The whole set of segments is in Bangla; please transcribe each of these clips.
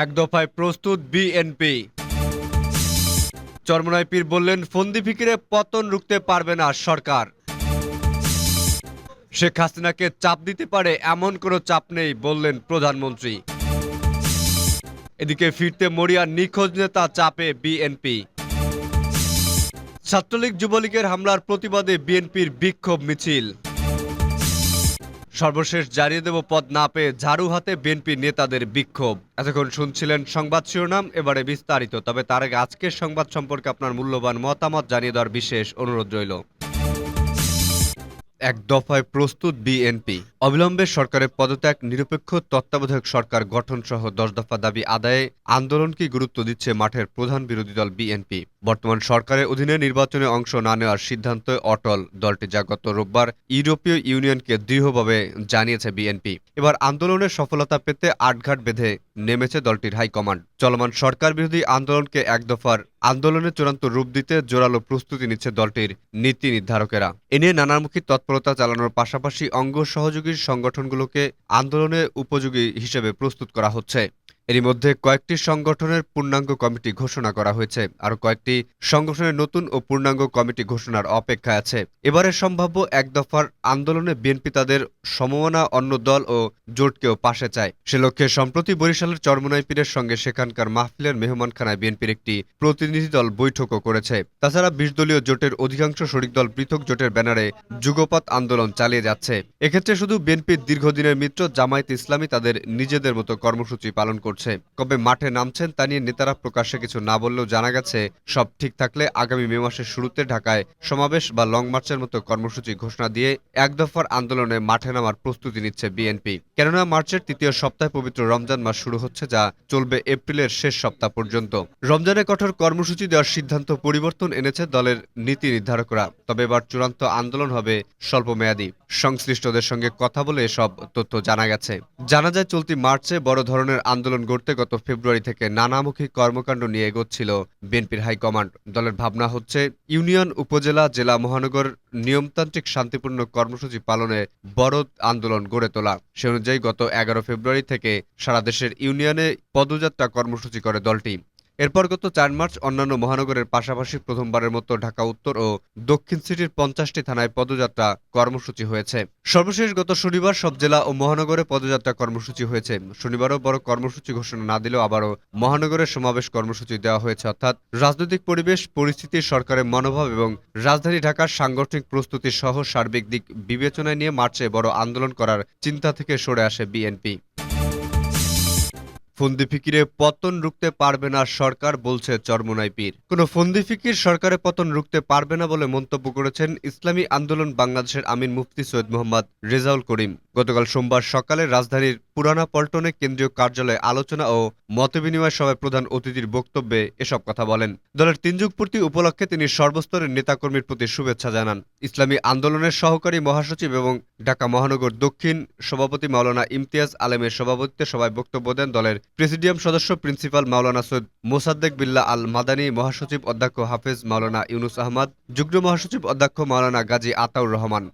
এক দফায় প্রস্তুত বিএনপি চরমনাই পীর বললেন, ফন্দি ফিকিরে পতন রুখতে পারবে না সরকার। শেখ হাসিনাকে চাপ দিতে পারে এমন কোনো চাপ নেই বললেন প্রধানমন্ত্রী। এদিকে ফিরতে মরিয়া নিখোঁজ নেতা চাপে বিএনপি ছাত্রলীগ যুবলীগের হামলার প্রতিবাদে বিএনপির বিক্ষোভ মিছিল। সর্বশেষ জানিয়ে দেব পদ না পেয়ে ঝাড়ু হাতে বিএনপি নেতাদের বিক্ষোভ। এতক্ষণ শুনছিলেন সংবাদ শিরোনাম, এবারে বিস্তারিত, তবে তার আগে আজকের সংবাদ সম্পর্কে আপনার মূল্যবান মতামত জানিয়ে দেওয়ার বিশেষ অনুরোধ রইল। এক দফায় প্রস্তুত বিএনপি। অবিলম্বে সরকারের পদত্যাগ, নিরপেক্ষ তত্ত্বাবধায়ক সরকার গঠন সহ দশ দফা দাবি আদায়ে আন্দোলনকে গুরুত্ব দিচ্ছে মাঠের প্রধান বিরোধী দল বিএনপি। বর্তমান সরকারের অধীনে নির্বাচনে অংশ না নেওয়ার সিদ্ধান্ত অটল দলটি যা গত রোববার ইউরোপীয় ইউনিয়নকে দৃঢ়ভাবে জানিয়েছে বিএনপি। এবার আন্দোলনের সফলতা পেতে আটঘাট বেঁধে নেমেছে দলটির হাইকমান্ড। চলমান সরকার বিরোধী আন্দোলনকে এক দফার আন্দোলনের চূড়ান্ত রূপ দিতে জোরালো প্রস্তুতি নিচ্ছে দলটির নীতি নির্ধারকেরা। এ নিয়ে নানামুখী তৎপরতা চালানোর পাশাপাশি অঙ্গ সহযোগী সংগঠনগুলোকে আন্দোলনে উপযোগী হিসেবে প্রস্তুত করা হচ্ছে। এরই মধ্যে কয়েকটি সংগঠনের পূর্ণাঙ্গ কমিটি ঘোষণা করা হয়েছে আর কয়েকটি সংগঠনের নতুন ও পূর্ণাঙ্গ কমিটি ঘোষণার অপেক্ষায় আছে। এবারের সম্ভাব্য এক দফার আন্দোলনে বিএনপি তাদের সমমনা অন্য দল ও জোটকেও পাশে চায়। সে লক্ষ্যে সম্প্রতি বরিশালের চরমনাই পীরের সঙ্গে সেখানকার মাহফিলের মেহমানখানায় বিএনপির একটি প্রতিনিধি দল বৈঠকও করেছে। তাছাড়া বিশ দলীয় জোটের অধিকাংশ শরিক দল পৃথক জোটের ব্যানারে যুগপৎ আন্দোলন চালিয়ে যাচ্ছে। এক্ষেত্রে শুধু বিএনপির দীর্ঘদিনের মিত্র জামায়াত ইসলামী তাদের নিজেদের মতো কর্মসূচি পালন করছে। কবে মাঠে নামছেন তা নিয়ে নেতারা প্রকাশ্যে কিছু না বললেও জানা গেছে, সব ঠিক থাকলে আগামী মে মাসের শুরুতে ঢাকায় সমাবেশ বা লং মার্চের মতো কর্মসূচি ঘোষণা দিয়ে এক দফার আন্দোলনে মাঠে নামার প্রস্তুতি নিচ্ছে বিএনপি। কেননা মার্চের তৃতীয় সপ্তাহে পবিত্র রমজান মাস শুরু হচ্ছে যা চলবে এপ্রিলের শেষ সপ্তাহ পর্যন্ত। রমজানে কঠোর কর্মসূচি দেওয়ার সিদ্ধান্ত পরিবর্তন এনেছে দলের নীতি নির্ধারকরা। তবে এবার চূড়ান্ত আন্দোলন হবে স্বল্পমেয়াদী। সংশ্লিষ্টদের সঙ্গে কথা বলে এসব তথ্য জানা গেছে। জানা যায়, চলতি মার্চে বড় ধরনের আন্দোলন গড়তে গত ফেব্রুয়ারি থেকে নানামুখী কর্মকাণ্ড নিয়ে এগোচ্ছিল বিএনপির হাইকমান্ড। দলের ভাবনা হচ্ছে, ইউনিয়ন, উপজেলা, জেলা, মহানগর নিয়মতান্ত্রিক শান্তিপূর্ণ কর্মসূচি পালনে বড় আন্দোলন গড়ে তোলা। সে অনুযায়ী গত এগারো ফেব্রুয়ারি থেকে সারা দেশের ইউনিয়নে পদযাত্রা কর্মসূচি করে দলটি। এরপর গত চার মার্চ অন্যান্য মহানগরের পাশাপাশি প্রথমবারের মতো ঢাকা উত্তর ও দক্ষিণ সিটির পঞ্চাশটি থানায় পদযাত্রা কর্মসূচি হয়েছে। সর্বশেষ গত শনিবার সব জেলা ও মহানগরে পদযাত্রা কর্মসূচি হয়েছে। শনিবারও বড় কর্মসূচি ঘোষণা না দিলেও আবারও মহানগরের সমাবেশ কর্মসূচি দেওয়া হয়েছে, অর্থাৎ রাজনৈতিক পরিবেশ, পরিস্থিতি, সরকারের মনোভাব এবং রাজধানী ঢাকার সাংগঠনিক প্রস্তুতি সহ সার্বিক দিক বিবেচনায় নিয়ে মার্চে বড় আন্দোলন করার চিন্তা থেকে সরে আসে বিএনপি। ফন্দি ফিকিরে পতন রুখতে পারবে না সরকার বলছে চরমনাই পীর। কোনো ফন্দি ফিকির সরকারের পতন রুখতে পারবে না বলে মন্তব্য করেছেন ইসলামী আন্দোলন বাংলাদেশের আমিন মুফতি সৈয়দ মোহাম্মদ রেজাউল করিম। গতকাল সোমবার সকালে রাজধানীর পুরানা পল্টনে কেন্দ্রীয় কার্যালয়ে আলোচনা ও মতবিনিময় সভায় প্রধান অতিথির বক্তব্যে এসব কথা বলেন। দলের তিনযুগ পূর্তি উপলক্ষে তিনি সর্বস্তরের নেতাকর্মীর প্রতি শুভেচ্ছা জানান। ইসলামী আন্দোলনের সহকারী মহাসচিব এবং ঢাকা মহানগর দক্ষিণ সভাপতি মাওলানা ইমতিয়াজ আলেমের সভাপতিত্বে সভায় বক্তব্য দেন দলের প্রেসিডিয়াম সদস্য প্রিন্সিপাল মাওলানা সৈয়দ মোসাদ্দেক বিল্লা আল মাদানী, মহাসচিব অধ্যক্ষ হাফেজ মাওলানা ইউনুস আহমদ, যুগ্ম মহাসচিব অধ্যক্ষ মাওলানা গাজী আতাউর রহমান।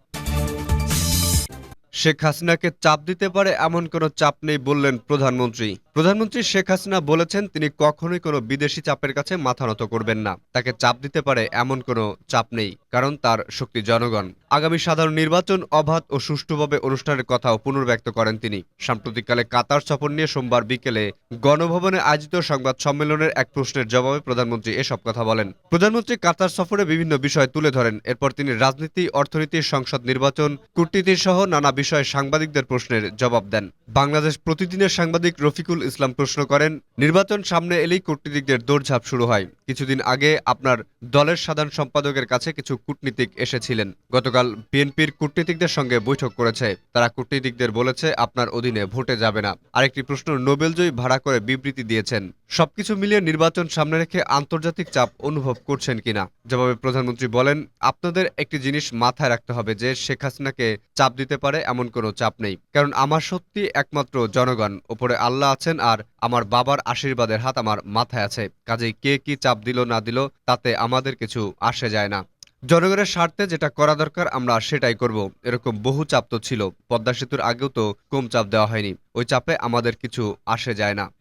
শেখ হাসিনাকে চাপ দিতে পারে এমন কোনো চাপ নেই বললেন প্রধানমন্ত্রী। প্রধানমন্ত্রী শেখ হাসিনা বলেছেন তিনি কখনোই কোনো বিদেশি চাপের কাছে মাথা নত করবেন না। তাকে চাপ দিতে পারে এমন কোনো চাপ নেই, কারণ তার শক্তি জনগণ। আগামী সাধারণ নির্বাচন অবাধ ও সুষ্ঠুভাবে অনুষ্ঠানের কথাও পুনর্ব্যক্ত করেন তিনি। সাম্প্রতিককালে কাতার সফর নিয়ে সোমবার বিকেলে গণভবনে আয়োজিত সংবাদ সম্মেলনের এক প্রশ্নের জবাবে প্রধানমন্ত্রী এসব কথা বলেন। প্রধানমন্ত্রী কাতার সফরে বিভিন্ন বিষয় তুলে ধরেন। এরপর তিনি রাজনীতি, অর্থনীতি, সংসদ নির্বাচন, কূটনীতি সহ নানা বিষয়ে সাংবাদিকদের প্রশ্নের জবাব দেন। বাংলাদেশ প্রতিদিনের সাংবাদিক রফিকুল ইসলাম প্রশ্ন করেন, নির্বাচন সামনে এলেই কূটনীতিকদের দৌড়ঝাঁপ শুরু হয়। কিছুদিন আগে আপনার দলের সাধারণ সম্পাদকের কাছে কিছু কূটনীতিক এসেছিলেন। গতকাল বিএনপির কূটনীতিকদের সঙ্গে বৈঠক করেছে। তারা কূটনীতিকদের বলেছে, আপনার অধীনে ভোটে যাবে না। আরেকটি প্রশ্ন, নোবেলজয়ী ভাড়া করে বিবৃতি দিয়েছেন। সবকিছু মিলিয়ে নির্বাচন সামনে রেখে আন্তর্জাতিক চাপ অনুভব করছেন কিনা? জবাবে প্রধানমন্ত্রী বলেন, আপনাদের একটি জিনিস মাথায় রাখতে হবে যে, শেখ হাসিনাকে চাপ দিতে পারে এমন কোনো চাপ নেই। কারণ আমার সত্যি একমাত্র জনগণ। ওপরে আল্লাহ আছেন আর আমার বাবার আশীর্বাদের হাত আমার মাথায় আছে। কাজেই কে কি চাপ দিল না দিল, তাতে আমাদের কিছু আসে যায় না। জনগণের স্বার্থে যেটা করা দরকার, আমরা সেটাই করব। এরকম বহু চাপ তো ছিল। পদ্মা সেতুর আগেও তো কম চাপ দেওয়া হয়নি। ওই চাপে আমাদের কিছু আসে যায় না।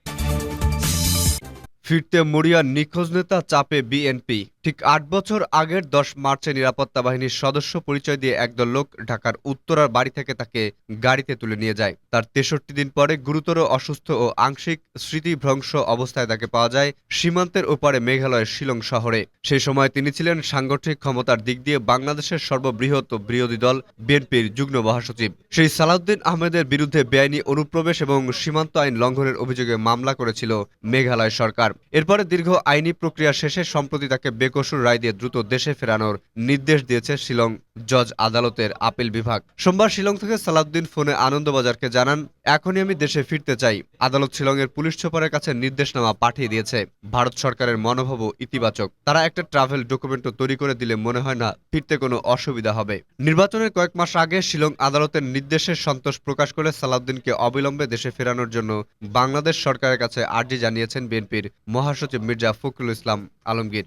ফিরতে মরিয়া নিখোঁজ নেতা, চাপে বিএনপি। ঠিক আট বছর আগের দশ মার্চে নিরাপত্তা বাহিনীর সদস্য পরিচয় দিয়ে একদল লোক ঢাকার উত্তরার বাড়ি থেকে তাকে গাড়িতে তুলে নিয়ে যায়। তার তেষট্টি দিন পরে গুরুতর অসুস্থ ও আংশিক স্মৃতিভ্রংশ অবস্থায় তাকে পাওয়া যায় সীমান্তের ওপারে মেঘালয়ের শিলং শহরে। সেই সময় তিনি ছিলেন সাংগঠনিক ক্ষমতার দিক দিয়ে বাংলাদেশের সর্ববৃহৎ বিরোধী দল বিএনপির যুগ্ম মহাসচিব। সেই সালাউদ্দিন আহমেদের বিরুদ্ধে বেআইনি অনুপ্রবেশ এবং সীমান্ত আইন লঙ্ঘনের অভিযোগে মামলা করেছিল মেঘালয় সরকার। এরপরে দীর্ঘ আইনি প্রক্রিয়া শেষে সম্প্রতি তাকে বেকসুর রায় দিয়ে দ্রুত দেশে ফেরানোর নির্দেশ দিয়েছে শিলং জজ আদালতের আপিল বিভাগ। সোমবার শিলং থেকে সালাউদ্দিন ফোনে আনন্দবাজারকে জানান, এখনই আমি দেশে ফিরতে চাই। আদালত শিলংয়ের পুলিশ সুপারের কাছে নির্দেশনামা পাঠিয়ে দিয়েছে। ভারত সরকারের মনোভাবও ইতিবাচক। তারা একটা ট্রাভেল ডকুমেন্টও তৈরি করে দিলে মনে হয় না ফিরতে কোনো অসুবিধা হবে। নির্বাচনের কয়েক মাস আগে শিলং আদালতের নির্দেশে সন্তোষ প্রকাশ করে সালাউদ্দিনকে অবিলম্বে দেশে ফেরানোর জন্য বাংলাদেশ সরকারের কাছে আর্জি জানিয়েছেন বিএনপির মহাসচিব মির্জা ফখরুল ইসলাম আলমগীর।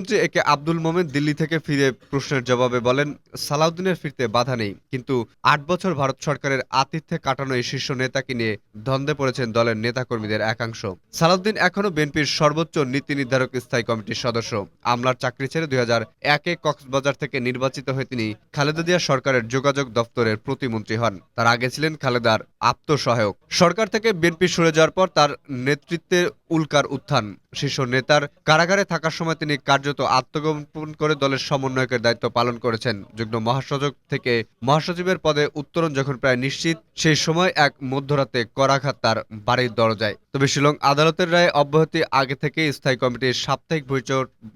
বিদেশমন্ত্রী এ কে আব্দুল মোমেন দিল্লি থেকে ফিরে প্রশ্নের জবাবে বলেন, সালাউদ্দিনের ফিরতে বাধা নেই। কিন্তু আট বছর ভারত সরকারের আতিথ্যে কাটানো এই শীর্ষ নেতাকে নিয়ে দ্বন্দ্বে পড়েছেন দলের নেতাকর্মীদের একাংশ। সালাউদ্দিন এখনও বিএনপির সর্বোচ্চ নীতি নির্ধারক স্থায়ী কমিটির সদস্য। আমলার চাকরি ছেড়ে দুই হাজার একে কক্সবাজার থেকে নির্বাচিত হয়ে তিনি খালেদা জিয়া সরকারের যোগাযোগ দপ্তরের প্রতিমন্ত্রী হন। তার আগে ছিলেন খালেদার আত্মসহায়ক। সরকার থেকে বিএনপি সরে যাওয়ার পর তার নেতৃত্বে উল্কার উত্থান। শীর্ষ নেতার কারাগারে থাকার সময় তিনি কার্যত আত্মগোপন করে দলের সমন্বয়কের দায়িত্ব পালন করেছেন। যুগ্ম মহাসচিব থেকে মহাসচিবের পদে উত্তরণ যখন প্রায় নিশ্চিত, সেই সময় এক মধ্যরাতে করাঘাত তার বাড়ির দরজায়। তবে শিলং আদালতের রায়ে অব্যাহতি আগে থেকে স্থায়ী কমিটির সাপ্তাহিক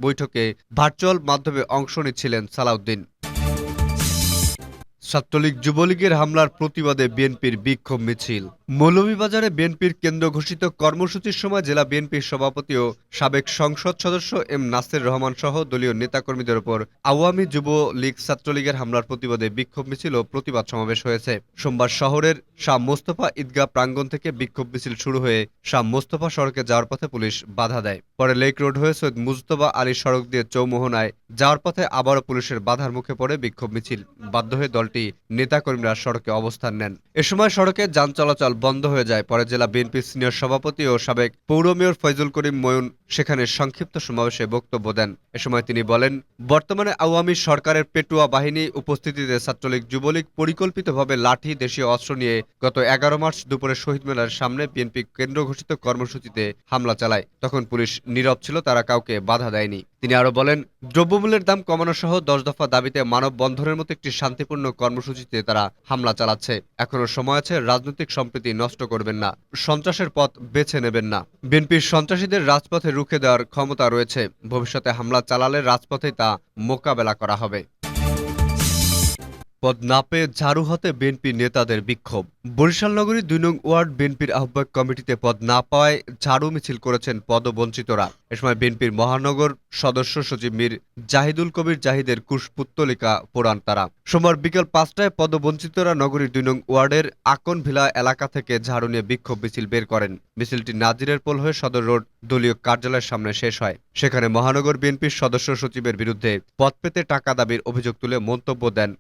বৈঠকে ভার্চুয়াল মাধ্যমে অংশ নিচ্ছিলেন সালাউদ্দিন। ছাত্রলীগ যুবলীগের হামলার প্রতিবাদে বিএনপির বিক্ষোভ মিছিল। মৌলভীবাজারে বিএনপির কেন্দ্র ঘোষিত কর্মসূচির সময় জেলা বিএনপির সভাপতি ও সাবেক সংসদ সদস্য এম নাসির রহমান সহ দলীয় নেতাকর্মীদের উপর আওয়ামী যুব লীগ ছাত্রলীগের হামলার প্রতিবাদে বিক্ষোভ মিছিল ও প্রতিবাদ সমাবেশ হয়েছে। সোমবার শহরের শাহ মোস্তফা ঈদগাহ প্রাঙ্গণ থেকে বিক্ষোভ মিছিল শুরু হয়ে শাহ মোস্তফা সড়কে যাওয়ার পথে পুলিশ বাধা দেয়। পরে লেক রোড হয়ে সৈয়দ মুজতবা আলী সড়ক দিয়ে চৌমোহনায় যাওয়ার পথে আবারও পুলিশের বাধার মুখে পড়ে বিক্ষোভ মিছিল। বাধ্য হয়ে দলটি নেতাকর্মীরা সড়কে অবস্থান নেন। এ সময় সড়কে যান চলাচল বন্ধ হয়ে যায়। পরে জেলা বিএনপির সিনিয়র সভাপতি ও সাবেক পৌর মেয়র ফয়জুল করিম ময়ুন সেখানে সংক্ষিপ্ত সমাবেশে বক্তব্য দেন। এ সময় তিনি বলেন, বর্তমানে আওয়ামী সরকারের পেটুয়া বাহিনী উপস্থিতিতে ছাত্রলীগ যুবলীগ পরিকল্পিতভাবে লাঠি, দেশীয় অস্ত্র নিয়ে গত এগারো মার্চ দুপুরে শহীদ মেলার সামনে বিএনপি কেন্দ্র ঘোষিত কর্মসূচিতে হামলা চালায়। তখন পুলিশ নীরব ছিল, তারা কাউকে বাধা দেয়নি। তিনি আরও বলেন, দ্রব্যমূল্যের দাম কমানো সহ দশ দফা দাবিতে মানববন্ধনের মতো একটি শান্তিপূর্ণ কর্মসূচিতে তারা হামলা চালাচ্ছে। এখনও সময় আছে রাজনৈতিক সম্প্রীতি নষ্ট করবেন না, সন্ত্রাসের পথ বেছে নেবেন না। বিএনপির সন্ত্রাসীদের রাজপথে রুখে দেওয়ার ক্ষমতা রয়েছে। ভবিষ্যতে হামলা চালালে রাজপথেই তা মোকাবেলা করা হবে। পদ না পেয়ে ঝাড়ু হাতে বিএনপি নেতাদের বিক্ষোভ। বরিশাল নগরীর দুই নং ওয়ার্ড বিএনপির আহ্বায়ক কমিটিতে পদ না পাওয়ায় ঝাড়ু মিছিল করেছেন পদবঞ্চিতরা। এ সময় বিএনপির মহানগর সদস্য সচিব মীর জাহিদুল কবির জাহিদের কুশপুত্তলিকা পোড়ান তারা। সোমবার বিকেল পাঁচটায় পদবঞ্চিতরা নগরীর দুই নং ওয়ার্ডের আকন ভিলা এলাকা থেকে ঝাড়ু নিয়ে বিক্ষোভ মিছিল বের করেন। মিছিলটি নাজিরের পোল হয়ে সদর রোড দলীয় কার্যালয়ের সামনে শেষ হয়। সেখানে মহানগর বিএনপির সদস্য সচিবের বিরুদ্ধে পদ পেতে টাকা দাবির অভিযোগ তুলে মন্তব্য দেন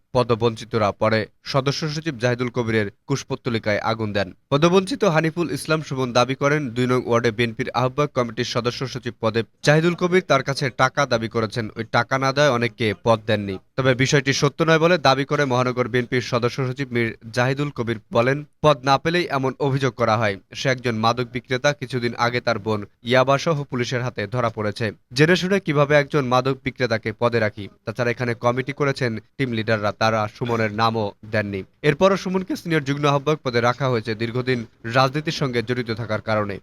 পদবঞ্চিতরা পরে সদস্য সচিব জাহিদুল কবিরের কুশপত্তলিকায় আগুন দেন। পদবঞ্চিত হানিফুল ইসলাম সুমন দাবি করেন, দুই নং ওয়ার্ডে বিএনপির আহ্বায়ক কমিটির সদস্য সচিব পদে জাহিদুল কবির তার কাছে টাকা দাবি করেছেন। ওই টাকা না দেয় অনেককে পদ দেননি। তবে বিষয়টি সত্য নয় বলে দাবি করে মহানগর বিএনপির সদস্য সচিব মীর জাহিদুল কবির বলেন, পদ না পেলেই এমন অভিযোগ করা হয়। সে একজন মাদক বিক্রেতা, কিছুদিন আগে তার বোন ইয়াবাসহ পুলিশের হাতে ধরা পড়েছে। জেনে শুনে কীভাবে একজন মাদক বিক্রেতাকে পদে রাখি, তাছাড়া এখানে কমিটি করেছেন টিম লিডাররা, তারা সুমনের নামও দেননি। এরপরও সুমনকে সিনিয়র যুগ্ম আহ্বায়ক পদে রাখা হয়েছে দীর্ঘদিন রাজনীতির সঙ্গে জড়িত থাকার কারণে।